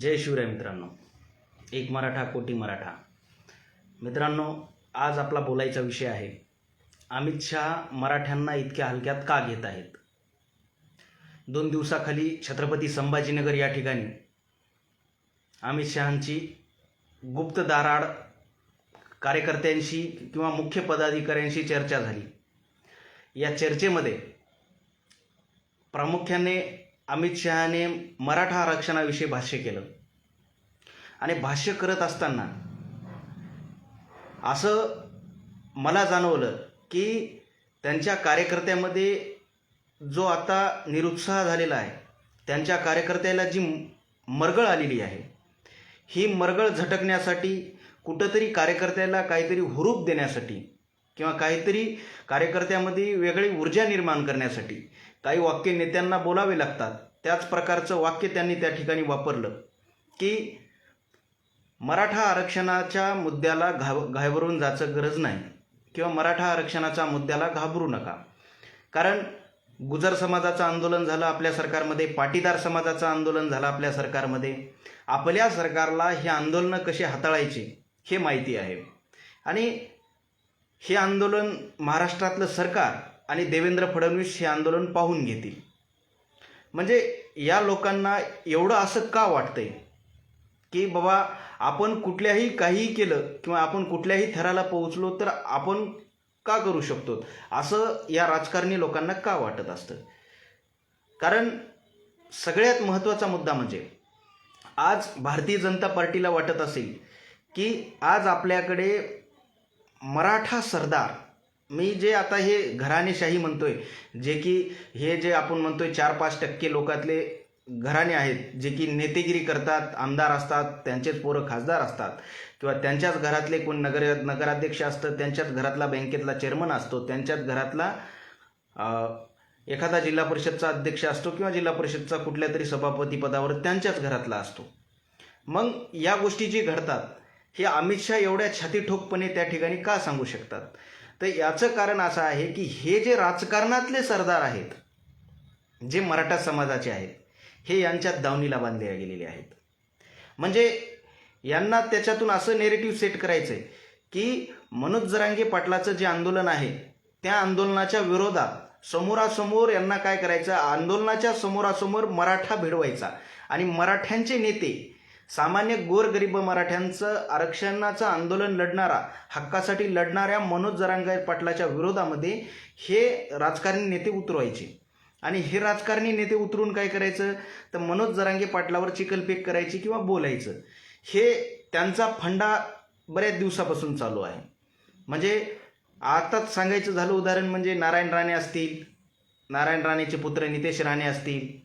जय शिवराय मित्रांनो. एक मराठा कोटी मराठा. मित्रांनो आज आपला बोलायचा विषय आहे अमित शहा मराठ्यांना इतक्या हलक्यात का घेत आहेत? दोन दिवसाखाली छत्रपती संभाजीनगर या ठिकाणी अमित शहांची गुप्त दाराड कार्यकर्त्यांशी किंवा मुख्य पदाधिकाऱ्यांशी चर्चा झाली. या चर्चेमध्ये प्रामुख्याने अमित शहाने मराठा आरक्षणाविषयी भाष्य केलं. आणि भाष्य करत असताना असं मला जाणवलं की त्यांच्या कार्यकर्त्यामध्ये जो आता निरुत्साह झालेला आहे त्यांच्या कार्यकर्त्याला जी मरगळ आलेली आहे ही मरगळ झटकण्यासाठी कुठंतरी कार्यकर्त्याला काहीतरी हुरूप देण्यासाठी किंवा काहीतरी कार्यकर्त्यामध्ये वेगळी ऊर्जा निर्माण करण्यासाठी काही वाक्य नेत्यांना बोलावे लागतात. त्याच प्रकारचं वाक्य त्यांनी त्या ठिकाणी वापरलं. की मराठा आरक्षणाच्या मुद्द्याला घाब घाबरून जायचं गरज नाही. किंवा मराठा आरक्षणाच्या मुद्द्याला घाबरू नका. कारण गुजर समाजाचं आंदोलन झालं आपल्या सरकारमध्ये पाटीदार समाजाचं आंदोलन झालं आपल्या सरकारमध्ये. आपल्या सरकारला हे आंदोलनं कसे हाताळायचे हे माहिती आहे. आणि हे आंदोलन महाराष्ट्रातलं सरकार आणि देवेंद्र फडणवीस हे आंदोलन पाहून घेतील. म्हणजे या लोकांना एवढं असं का वाटतंय? की बाबा आपण कुठल्याही काहीही केलं किंवा आपण कुठल्याही थराला पोहोचलो तर आपण का करू शकतो? असं या राजकारणी लोकांना का वाटत असतं? कारण सगळ्यात महत्त्वाचा मुद्दा म्हणजे आज भारतीय जनता पार्टीला वाटत असेल की आज आपल्याकडे मराठा सरदार मी जे आता हे घराणेशाही म्हणतोय जे की हे जे आपण म्हणतोय चार पाच टक्के लोकातले घराणे आहेत जे की नेतेगिरी करतात आमदार असतात त्यांचेच पोरं खासदार असतात किंवा त्यांच्याच घरातले कोण नगर नगराध्यक्ष असतं त्यांच्याच घरातला बँकेतला चेअरमन असतो त्यांच्याच घरातला एखादा जिल्हा परिषदचा अध्यक्ष असतो किंवा जिल्हा परिषदचा कुठल्या तरी सभापती पदावर त्यांच्याच घरातला असतो. मग या गोष्टी जी घडतात हे अमित शहा एवढ्या छातीठोकपणे त्या ठिकाणी का सांगू शकतात? तर याचं कारण असं आहे की हे जे राजकारणातले सरदार आहेत जे मराठा समाजाचे आहेत हे यांच्यात दावणीला बांधले गेलेले आहेत. म्हणजे यांना त्याच्यातून असं नेरेटिव्ह सेट करायचं आहे की मनोज जरांगे पाटलाचं जे आंदोलन आहे त्या आंदोलनाच्या विरोधात समोरासमोर यांना काय करायचं? आंदोलनाच्या समोरासमोर मराठा भिडवायचा. आणि मराठ्यांचे नेते सामान्य गोरगरीब मराठ्यांचं आरक्षणाचं आंदोलन लढणारा हक्कासाठी लढणाऱ्या मनोज जरांगे पाटलाच्या विरोधामध्ये हे राजकारणी नेते उतरवायचे. आणि हे राजकारणी नेते उतरून काय करायचं? तर मनोज जरांगे पाटलावर चिकलपेक करायची किंवा बोलायचं. हे त्यांचा फंडा बऱ्याच दिवसापासून चालू आहे. म्हणजे आताच सांगायचं झालं उदाहरण म्हणजे नारायण राणे असतील नारायण राणेचे पुत्र नितेश राणे असतील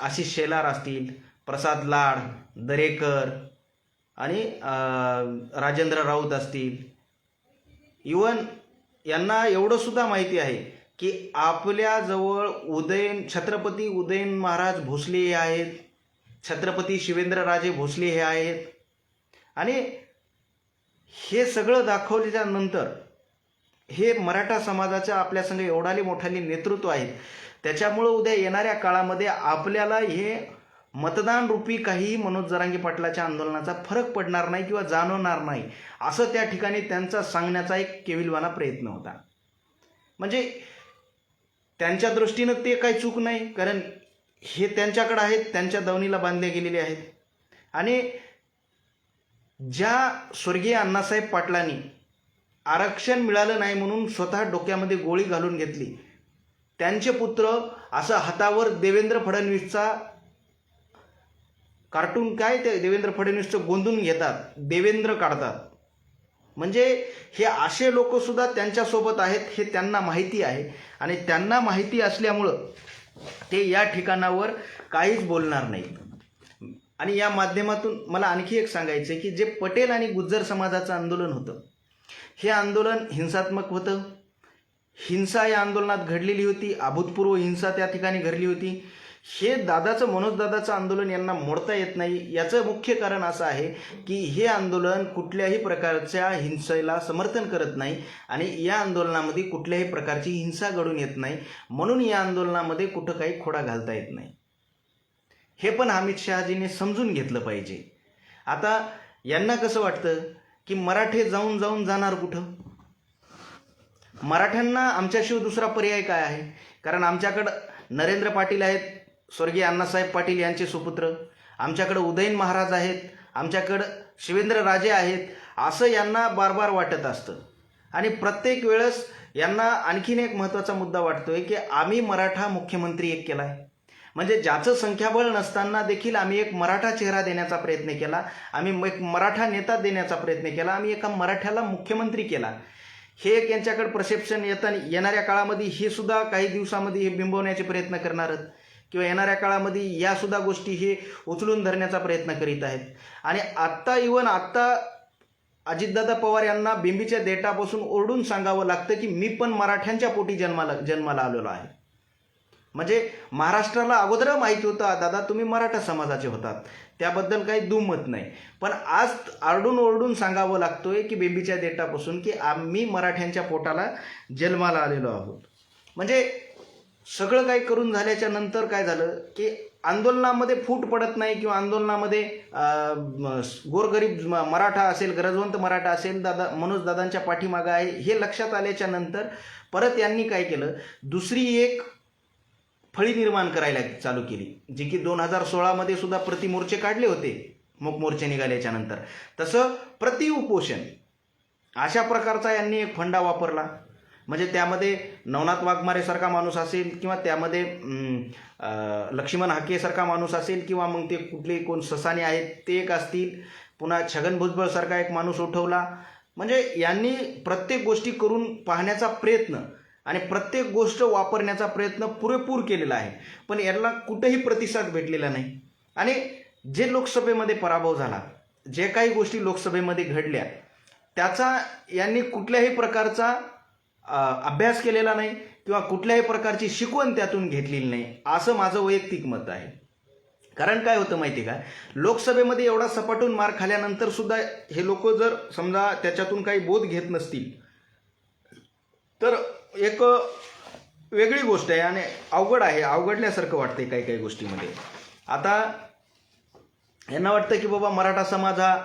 आशिष शेलार असतील प्रसाद लाड दरेकर आणि राजेंद्र राऊत असतील. इवन यांना एवढं सुद्धा माहिती आहे की आपल्याजवळ उदयन छत्रपती उदयन महाराज भोसले हे आहेत. छत्रपती शिवेंद्रराजे भोसले हे आहेत. आणि हे सगळं दाखवल्यानंतर हे मराठा समाजाच्या आपल्या संग एवढाले मोठाले नेतृत्व आहेत. त्याच्यामुळं उद्या येणाऱ्या काळामध्ये आपल्याला हे मतदान रूपी काही मनोज जरांगे पाटलाच्या आंदोलनाचा फरक पडणार नाही किंवा जाणवणार नाही असं त्या ठिकाणी त्यांचा सांगण्याचा एक केविलवाना प्रयत्न होता. म्हणजे त्यांच्या दृष्टीनं ते काही चूक नाही कारण हे त्यांच्याकडं आहेत त्यांच्या दवनीला बांधले गेलेले आहेत. आणि ज्या स्वर्गीय अण्णासाहेब पाटलांनी आरक्षण मिळालं नाही म्हणून स्वतः डोक्यामध्ये गोळी घालून घेतली त्यांचे पुत्र असं हातावर देवेंद्र फडणवीसचा कार्टून काय ते देवेंद्र फडणवीसचं गोंधून घेतात देवेंद्र काढतात. म्हणजे हे असे लोकसुद्धा त्यांच्यासोबत आहेत हे त्यांना माहिती आहे. आणि त्यांना माहिती असल्यामुळं ते या ठिकाणावर काहीच बोलणार नाहीत आणि या माध्यमातून मला आणखी एक सांगायचं आहे की जे पटेल आणि गुज्जर समाजाचं आंदोलन होतं हे आंदोलन हिंसात्मक होतं. हिंसा या आंदोलनात घडलेली होती अभूतपूर्व हिंसा त्या ठिकाणी घडली होती. हे दादाचं मनोज दादाचं आंदोलन यांना मोडता येत नाही. याचं मुख्य कारण असं आहे की हे आंदोलन कुठल्याही प्रकारच्या हिंसेला समर्थन करत नाही आणि या आंदोलनामध्ये कुठल्याही प्रकारची हिंसा घडून येत नाही. म्हणून या आंदोलनामध्ये कुठं काही खोडा घालता येत नाही. हे पण अमित शहाजीने समजून घेतलं पाहिजे. आता यांना कसं वाटतं की मराठे जाऊन जाऊन जाणार कुठं? मराठ्यांना आमच्याशिवाय दुसरा पर्याय काय आहे? कारण आमच्याकडं नरेंद्र पाटील आहेत स्वर्गीय अण्णासाहेब पाटील यांचे सुपुत्र. आमच्याकडं उदयन महाराज आहेत आमच्याकडं शिवेंद्र राजे आहेत असं यांना बार बार वाटत असतं. आणि प्रत्येक वेळेस यांना आणखीन एक महत्त्वाचा मुद्दा वाटतो आहे की आम्ही मराठा मुख्यमंत्री एक केला आहे म्हणजे ज्याचं संख्याबळ नसताना देखील आम्ही एक मराठा चेहरा देण्याचा प्रयत्न केला आम्ही एक मराठा नेता देण्याचा प्रयत्न केला आम्ही एका मराठ्याला मुख्यमंत्री केला. हे एक यांच्याकडे परसेप्शन येताना येणाऱ्या काळामध्ये हे सुद्धा काही दिवसामध्ये हे बिंबवण्याचे प्रयत्न करणार. आहेत किंवा येणाऱ्या काळामध्ये या सुद्धा गोष्टी हे उचलून धरण्याचा प्रयत्न करीत आहेत. आणि आत्ता इवन आत्ता अजितदादा पवार यांना बिंबीच्या देटापासून ओरडून सांगावं लागतं की मी पण मराठ्यांच्या पोटी जन्माला जन्माला आलेलो आहे. म्हणजे महाराष्ट्राला अगोदर माहिती होतं दादा तुम्ही मराठा समाजाचे होतात. त्याबद्दल काही दुमत नाही. पण आज आरडून ओरडून सांगावं लागतोय की बेबीच्या देटापासून की आम्ही मराठ्यांच्या पोटाला जन्माला आलेलो आहोत. म्हणजे सगळं काही करून झाल्याच्यानंतर काय झालं की आंदोलनामध्ये फूट पडत नाही किंवा आंदोलनामध्ये गोरगरीब म- मराठा असेल गरजवंत मराठा असेल दादा मनोज दादांच्या पाठीमागं आहे हे लक्षात आल्याच्यानंतर परत यांनी काय केलं? दुसरी एक फळी निर्माण करायला चालू केली जी की दोन हजार सोळामध्ये सुद्धा प्रतिमोर्चे काढले होते मूक मोर्चे निघाल्याच्या नंतर. तसं प्रति उपोषण अशा प्रकारचा यांनी एक फंडा वापरला. म्हणजे त्यामध्ये नवनाथ वाघमारेसारखा माणूस असेल किंवा त्यामध्ये लक्ष्मण हाकेसारखा माणूस असेल किंवा मग ते कुठले कोण ससाने आहेत ते एक असतील. पुन्हा छगन भुजबळसारखा एक माणूस उठवला. म्हणजे यांनी प्रत्येक गोष्टी करून पाहण्याचा प्रयत्न आणि प्रत्येक गोष्ट वापरण्याचा प्रयत्न पुरेपूर केलेला आहे. पण याला कुठेही प्रतिसाद भेटलेला नाही. आणि जे लोकसभेमध्ये पराभव झाला जे काही गोष्टी लोकसभेमध्ये घडल्या त्याचा यांनी कुठल्याही प्रकारचा अभ्यास केलेला नाही किंवा कुठल्याही प्रकारची शिकवण त्यातून घेतलेली नाही असं माझं वैयक्तिक मत आहे. कारण काय होतं माहिती का? लोकसभेमध्ये एवढा सपाटून मार खाल्यानंतर सुद्धा हे लोक जर समजा त्याच्यातून काही बोध घेत नसतील तर एक वेगळी गोष्ट आहे आणि अवघड आहे अवघडल्यासारखं वाटतंय काही काही गोष्टीमध्ये. आता यांना वाटतं की बाबा मराठा समाज हा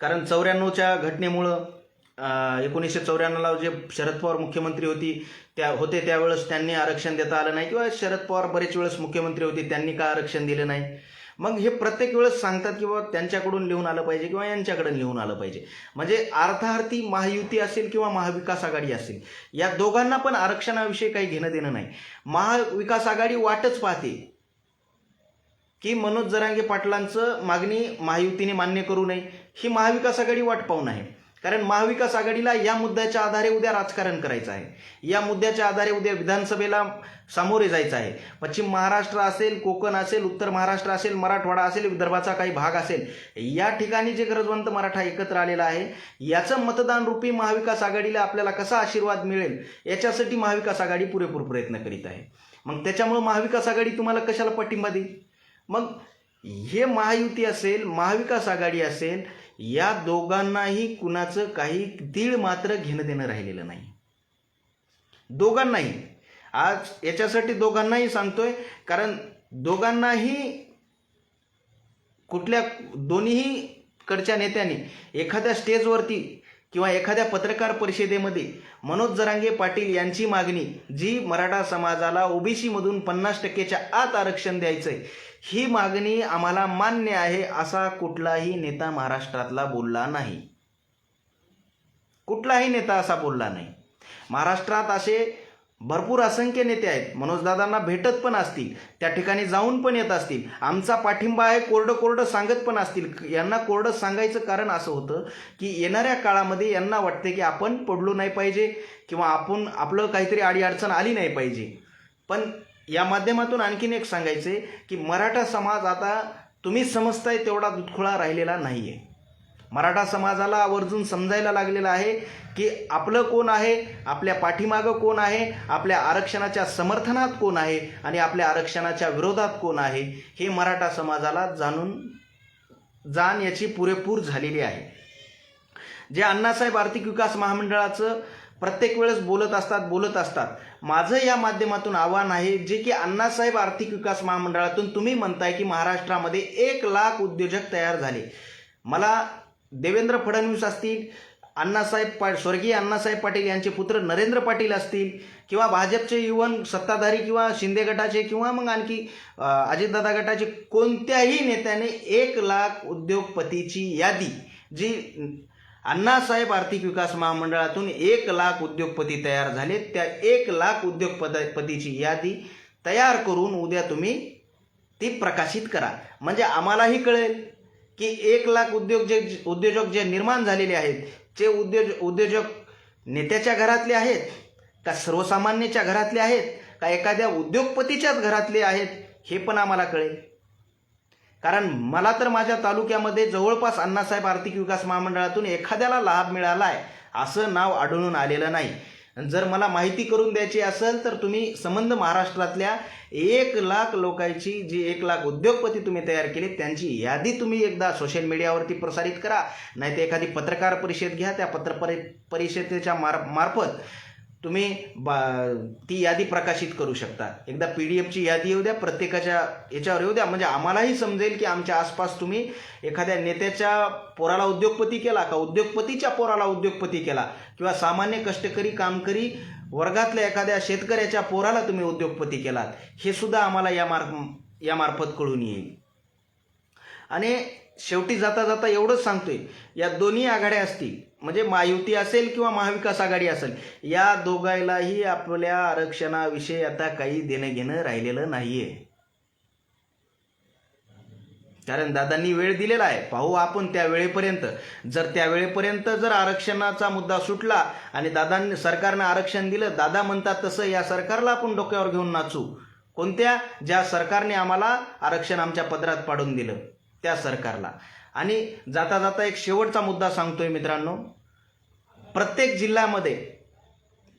कारण चौऱ्याण्णवच्या घटनेमुळं एकोणीसशे चौऱ्याण्णवला जे शरद पवार मुख्यमंत्री होती त्या होते त्यावेळेस त्यांनी आरक्षण देता आलं नाही. किंवा शरद पवार बरेच वेळेस मुख्यमंत्री होते त्यांनी का आरक्षण दिलं नाही? मग हे प्रत्येक वेळेस सांगतात की बाबा त्यांच्याकडून लिहून आलं पाहिजे किंवा यांच्याकडून लिहून आलं पाहिजे. म्हणजे अर्थार्थी महायुती असेल किंवा महाविकास आघाडी असेल या दोघांना पण आरक्षणाविषयी काही घेणं देणं नाही. महाविकास आघाडी वाटच पाहते की मनोज जरांगे पाटलांचं मागणी महायुतीने मान्य करू नये. ही महाविकास आघाडी वाट पाहून आहे कारण महाविकास आघाडीला या मुद्द्याच्या आधारे उद्या राजकारण करायचं आहे. या मुद्द्याच्या आधारे उद्या विधानसभेला सामोरे जायचं आहे. पश्चिम महाराष्ट्र असेल कोकण असेल उत्तर महाराष्ट्र असेल मराठवाडा असेल विदर्भाचा काही भाग असेल या ठिकाणी जे गरजवंत मराठा एकत्र आलेला आहे याचं मतदान रूपी महाविकास आघाडीला आपल्याला कसा आशीर्वाद मिळेल याच्यासाठी महाविकास आघाडी पुरेपूर प्रयत्न करीत आहे. मग त्याच्यामुळं महाविकास आघाडी तुम्हाला कशाला पाठिंबा देईल? मग हे महायुती असेल महाविकास आघाडी असेल या दोघांनाही कुणाचं काही दीड मात्र घेणं देणं राहिलेलं नाही. दोघांनाही. आज याच्यासाठी दोघांनाही सांगतोय कारण दोघांनाही कुठल्या दोन्हीही कडच्या नेत्यांनी एखाद्या स्टेजवरती किंवा एखाद्या पत्रकार परिषदेमध्ये मनोज जरांगे पाटील यांची मागणी जी मराठा समाजाला ओबीसीमधून पन्नास टक्केच्या आत आरक्षण द्यायचं आहे ही मागणी आम्हाला मान्य आहे असा कुठलाही नेता महाराष्ट्रातला बोलला नाही. कुठलाही नेता असा बोलला नाही. महाराष्ट्रात असे भरपूर असंख्य नेते आहेत. मनोजदादांना भेटत पण असतील. त्या ठिकाणी जाऊन पण येत असतील. आमचा पाठिंबा आहे कोरडं कोरडं सांगत पण असतील. यांना कोरडं सांगायचं कारण असं होतं की येणाऱ्या काळामध्ये यांना वाटते की आपण पडलो नाही पाहिजे किंवा आपण आपलं काहीतरी अडीअडचण आली नाही पाहिजे. पण या माध्यमातून आणखीन एक सांगायचे की मराठा समाज आता तुम्ही समजताय तेवढा दुधखोळा राहिलेला नाही आहे मराठा समाजाला आवर्जून समजायला लागलेलं आहे की आपलं कोण आहे आपल्या पाठीमागं कोण आहे आपल्या आरक्षणाच्या समर्थनात कोण आहे आणि आपल्या आरक्षणाच्या विरोधात कोण आहे हे मराठा समाजाला जाणून जाण याची पुरेपूर झालेली आहे. जे अण्णासाहेब आर्थिक विकास महामंडळाचं प्रत्येक वेळेस बोलत असतात बोलत असतात. माझं या माध्यमातून आव्हान आहे जे की अण्णासाहेब आर्थिक विकास महामंडळातून तुम्ही म्हणताय की महाराष्ट्रामध्ये एक लाख उद्योजक तयार झाले. मला देवेंद्र फडणवीस असतील अण्णासाहेब पा स्वर्गीय अण्णासाहेब पाटील यांचे पुत्र नरेंद्र पाटील असतील किंवा भाजपचे युवन सत्ताधारी किंवा शिंदे गटाचे किंवा मग आणखी अजितदादा गटाचे कोणत्याही नेत्याने एक लाख उद्योगपतीची यादी जी अण्णासाहेब आर्थिक विकास महामंडळातून एक लाख उद्योगपती तयार झाले त्या एक लाख उद्योगपदपतीची यादी तयार करून उद्या तुम्ही ती प्रकाशित करा. म्हणजे आम्हालाही कळेल की एक लाख उद्योग जे उद्योजक जे निर्माण झालेले आहेत जे उद्योज उद्योजक नेत्याच्या घरातले आहेत का सर्वसामान्याच्या घरातले आहेत का एखाद्या उद्योगपतीच्याच घरातले आहेत हे पण आम्हाला कळेल. कारण मला तर माझ्या तालुक्यामध्ये जवळपास अण्णासाहेब आर्थिक विकास महामंडळातून एखाद्याला लाभ मिळाला आहे असं नाव आढळून आलेलं नाही. जर मला माहिती करून द्यायची असेल तर तुम्ही संबंध महाराष्ट्रातल्या एक लाख लोकांची जी एक लाख उद्योगपती तुम्ही तयार केले त्यांची यादी तुम्ही एकदा सोशल मीडियावरती प्रसारित करा. नाहीतर एखादी पत्रकार परिषद घ्या त्या पत्र परि परिषदेच्या मार मार्फत तुम्ही बा ती यादी प्रकाशित करू शकता. एकदा पी डी एफची यादी येऊ द्या प्रत्येकाच्या याच्यावर येऊ द्या. म्हणजे आम्हालाही समजेल की आमच्या आसपास तुम्ही एखाद्या नेत्याच्या पोराला उद्योगपती केला का उद्योगपतीच्या पोराला उद्योगपती केला? किंवा सामान्य कष्टकरी कामकरी वर्गातल्या एखाद्या शेतकऱ्याच्या पोराला तुम्ही उद्योगपती केलात. हे सुद्धा आम्हाला या मार्फ यामार्फत कळून येईल. आणि शेवटी जाता जाता एवढंच सांगतोय या दोन्ही आघाड्या असतील म्हणजे महायुती असेल किंवा महाविकास आघाडी असेल या दोघायलाही आपल्या आरक्षणाविषयी आता काही देणं घेणं राहिलेलं नाहीये. कारण दादांनी वेळ दिलेला आहे. पाहू आपण त्या वेळेपर्यंत. जर त्या वेळेपर्यंत जर आरक्षणाचा मुद्दा सुटला आणि दादांनी सरकारनं आरक्षण दिलं दादा म्हणतात तसं या सरकारला आपण डोक्यावर घेऊन नाचू. कोणत्या? ज्या सरकारने आम्हाला आरक्षण आमच्या पदरात पाडून दिलं त्या सरकारला. आणि जाता जाता एक शेवटचा मुद्दा सांगतोय मित्रांनो. प्रत्येक जिल्ह्यामध्ये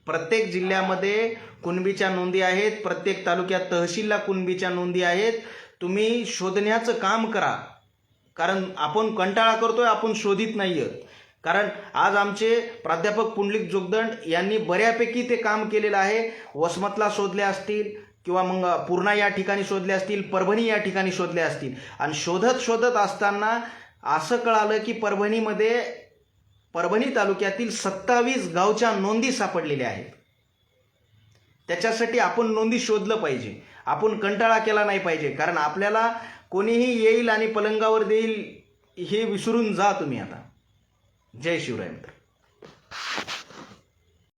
प्रत्येक जिल्ह्यामध्ये कुणबीच्या नोंदी आहेत प्रत्येक तालुक्यात तहसीलला कुणबीच्या नोंदी आहेत. तुम्ही शोधण्याचं काम करा. कारण आपण कंटाळा करतोय आपण शोधित नाही आहोत कारण आज आमचे प्राध्यापक पुंडलिक जोगदंड यांनी बऱ्यापैकी ते काम केलेलं आहे. वसमतला शोधले असतील किंवा मग पूर्णा या ठिकाणी शोधले असतील परभणी या ठिकाणी शोधले असतील. आणि शोधत शोधत असताना असं कळालं की परभणीमध्ये परभणी तालुक्यातील सत्तावीस गावच्या नोंदी सापडलेल्या आहेत. त्याच्यासाठी आपण नोंदी शोधलं पाहिजे. आपण कंटाळा केला नाही पाहिजे. कारण आपल्याला कोणीही येईल आणि पलंगावर देईल हे विसरून जा तुम्ही आता. जय शिवराय मित्र